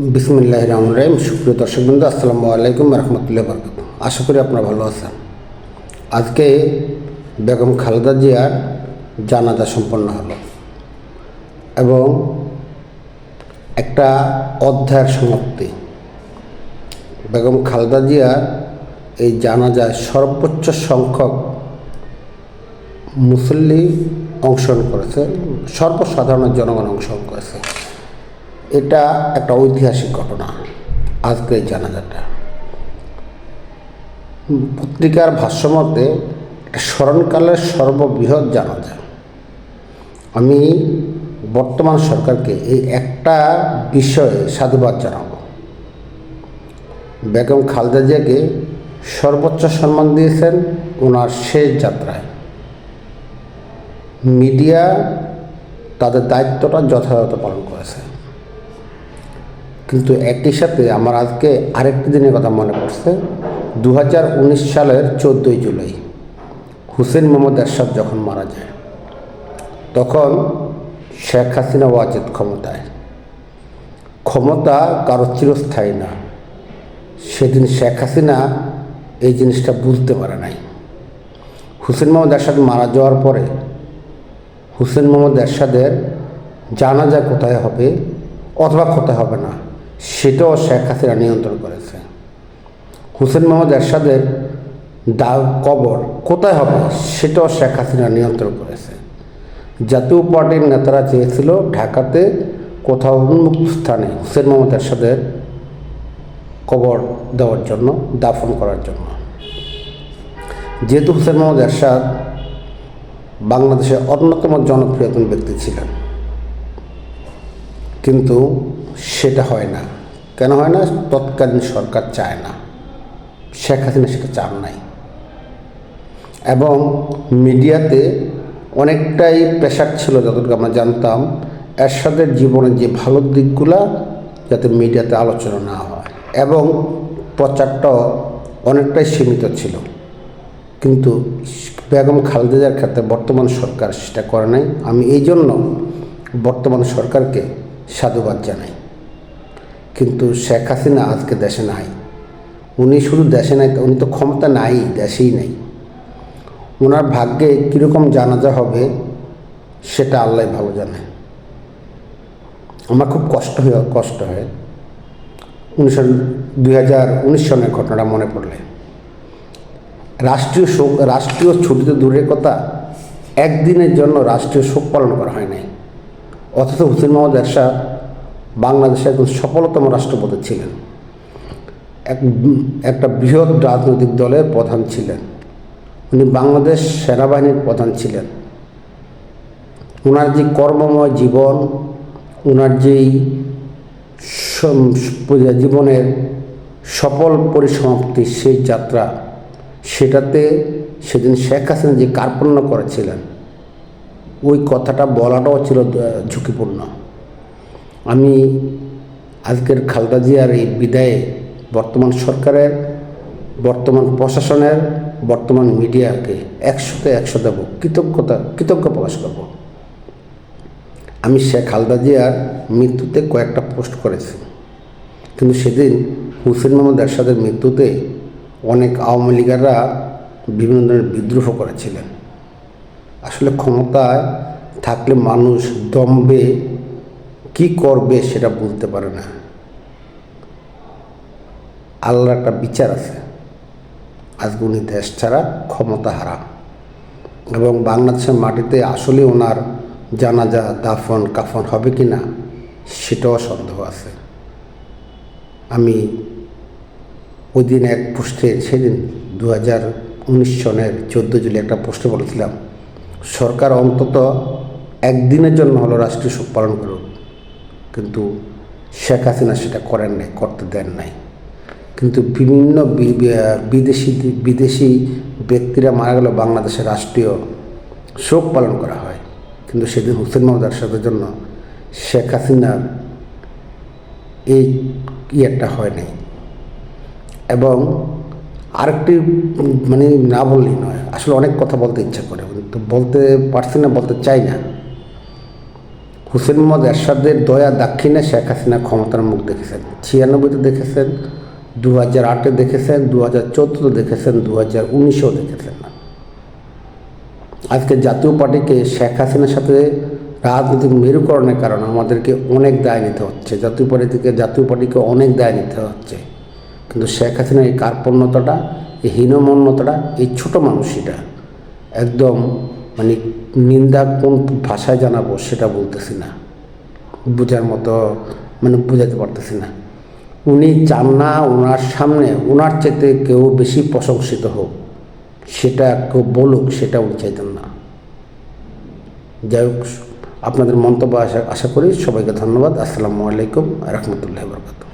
বিসমুল্লাহ রহমান রহিম। সুপ্রিয় দর্শক বন্ধু আসসালামু আলাইকুম রহমতুল্লাহ বরকাত আশা করি আপনারা ভালো আছেন। আজকে বেগম খালেদা জিয়ার জানাজা সম্পন্ন হলো এবং একটা অধ্যায়ের সমাপ্তি। বেগম খালেদা জিয়ার এই জানাজায় সর্বোচ্চ সংখ্যক মুসল্লি অংশগ্রহণ করেছে সর্বসাধারণ জনগণ অংশগ্রহণ করেছে। এটা একটা ঐতিহাসিক ঘটনা। আজকে এই জানাজাটা। পত্রিকার ভাষ্যমতে স্মরণকালের সর্ববৃহৎ জানাজা। আমি বর্তমান সরকারকে এই একটা বিষয়ে সাধুবাদ জানাব। বেগম খালদা জিয়াকে সর্বোচ্চ সম্মান দিয়েছেন ওনার শেষ যাত্রায়। মিডিয়া তাদের দায়িত্বটা যথাযথ পালন করেছে। কিন্তু একই সাথে আমার আজকে আরেকটি দিনের কথা মনে পড়ছে। দু হাজার উনিশ সালের চোদ্দোই জুলাই, হুসেন মোহাম্মদ এরশাদ যখন মারা যায়, তখন শেখ হাসিনা ওয়াজেদ ক্ষমতায়। ক্ষমতা কারও চিরস্থায়ী না। সেদিন শেখ হাসিনা এই জিনিসটা বুঝতে পারে নাই। হুসেন মোহাম্মদ এরশাদ মারা যাওয়ার পরে হুসেন মোহাম্মদ এরশাদের জানাজা কোথায় হবে অথবা কোথায় হবে না সেটাও শেখ হাসিনা নিয়ন্ত্রণ করেছে। হুসেন মোহাম্মদ এরশাদের দা কবর কোথায় হবে সেটাও শেখ হাসিনা নিয়ন্ত্রণ করেছে। জাতীয় পার্টির নেতারা চেয়েছিল ঢাকাতে কোথাও উন্মুক্ত স্থানে হুসেন মোহাম্মদ এরশাদের কবর দেওয়ার জন্য, দাফন করার জন্য। যেহেতু হুসেন মোহাম্মদ এরশাদ বাংলাদেশের অন্যতম জনপ্রিয়তম ব্যক্তি ছিলেন, কিন্তু সেটা হয় না। কেন হয় না? তৎকালীন সরকার চায় না। শেখ হাসিনা সেটা চান নাই। এবং মিডিয়াতে অনেকটাই প্রেশার ছিল, যতটুকু আমরা জানতাম, এরশাদের জীবনের যে ভালো দিকগুলা, যাতে মিডিয়াতে আলোচনা না হয়। এবং প্রচারটাও অনেকটাই সীমিত ছিল। কিন্তু বেগম খালেদার ক্ষেত্রে বর্তমান সরকার সেটা করে নাই। আমি এই জন্য বর্তমান সরকারকে সাধুবাদ জানাই। কিন্তু শেখ হাসিনা আজকে দেশে নাই। উনি শুধু দেশে নাই, উনি তো ক্ষমতা নাই, দেশেই নাই। ওনার ভাগ্যে কীরকম জানাজা হবে, সেটা আল্লাহ ভালো জানে। আমার খুব কষ্ট হয়ে, কষ্ট হয়। উনিশশো, দুই হাজার উনিশ সনের ঘটনাটা মনে পড়লে। রাষ্ট্রীয় শোক, রাষ্ট্রীয় ছুটিতে দূরের কথা, একদিনের জন্য রাষ্ট্রীয় শোক পালন করা হয় নাই। অথচ হুসেন মোহাম্মদ এরশাদ বাংলাদেশের একজন সফলতম রাষ্ট্রপতি ছিলেন। এক একটা বৃহৎ রাজনৈতিক দলের প্রধান ছিলেন। উনি বাংলাদেশ সেনাবাহিনীর প্রধান ছিলেন। ওনার যে কর্মময় জীবন ওনার যেই জীবনের সফল পরিসমাপ্তি, সেই যাত্রা, সেটাতে সেদিন শেখ হাসিনা যে কার্পণ্য করেছিলেন, ওই কথাটা বলাটাও ছিল ঝুঁকিপূর্ণ। আমি আজকের খালদা জিয়ার এই বিদায়ে বর্তমান সরকারের, বর্তমান প্রশাসনের, বর্তমান মিডিয়াকে একশোতে একশো দেব, কৃতজ্ঞতা, কৃতজ্ঞ প্রকাশ করব। আমি শেখ খালদা জিয়ার মৃত্যুতে কয়েকটা পোস্ট করেছি। কিন্তু সেদিন হুসেন মোহাম্মদ এরশাদের মৃত্যুতে অনেক আওয়ামী লীগাররা বিভিন্ন ধরনের বিদ্রোহ করেছিলেন। আসলে ক্ষমতায় থাকলে মানুষ দম্বে কি করবে সেটা বলতে পারে না। আল্লাহর একটা বিচার আছে। আজকে উনি দেশ ছাড়া ক্ষমতা হারা এবং বাংলাদেশের মাটিতে আসলে ওনার জানাজা, দাফন, কাফন হবে কি না, সেটাও সন্দেহ আছে। আমি ওই দিন এক পোস্টে সেদিন দু হাজার উনিশ সনের চোদ্দ জুলাই একটা পোস্টে বলেছিলাম, সরকার অন্তত একদিনের জন্য হলো রাষ্ট্রীয় শোক পালন করুক। কিন্তু শেখ হাসিনা সেটা করেন নাই, করতে দেন নাই। কিন্তু বিভিন্ন বিদেশি বিদেশি ব্যক্তিরা মারা গেল বাংলাদেশের রাষ্ট্রীয় শোক পালন করা হয়। কিন্তু সেদিন হুসেন মোহাম্মদ আরশাদের জন্য শেখ হাসিনার এই ইয়েটা হয় নাই। এবং আরেকটি মানে না বললেই নয়, আসলে অনেক কথা বলতে ইচ্ছা করে, কিন্তু বলতে পারছি না, বলতে চাই না। হুসেন মোহাম্মদ এরশাদের দয়া দাক্ষিণে শেখ হাসিনা ক্ষমতার মুখ দেখেছেন। ছিয়ানব্বইতে দেখেছেন দু হাজার আটে দেখেছেন দু হাজার চোদ্দোতে দেখেছেন দু হাজার উনিশেও দেখেছেন আজকে জাতীয় পার্টিকে শেখ হাসিনার সাথে রাজনৈতিক মেরুকরণের কারণে আমাদেরকে অনেক দায় নিতে হচ্ছে। জাতীয় পার্টি থেকে জাতীয় পার্টিকে অনেক দায় নিতে হচ্ছে। কিন্তু শেখ হাসিনার এই কার্পণ্যতাটা, এই হীনমন্যতাটা, এই ছোট মানুষটা একদম মানে নিন্দা কোন ভাষায় জানাব সেটা বলতেছি না। বোঝার মতো মানে বোঝাতে পারতেছি না। উনি চান না ওনার সামনে, ওনার চেতে কেউ বেশি প্রশংসিত হোক, সেটা কেউ বলুক, সেটা উনি চাইতেন না। যাই হোক, আপনাদের মন্তব্য আশা আশা করি সবাইকে ধন্যবাদ। আসসালামু আলাইকুম রহমতুল্লাহ বরকাত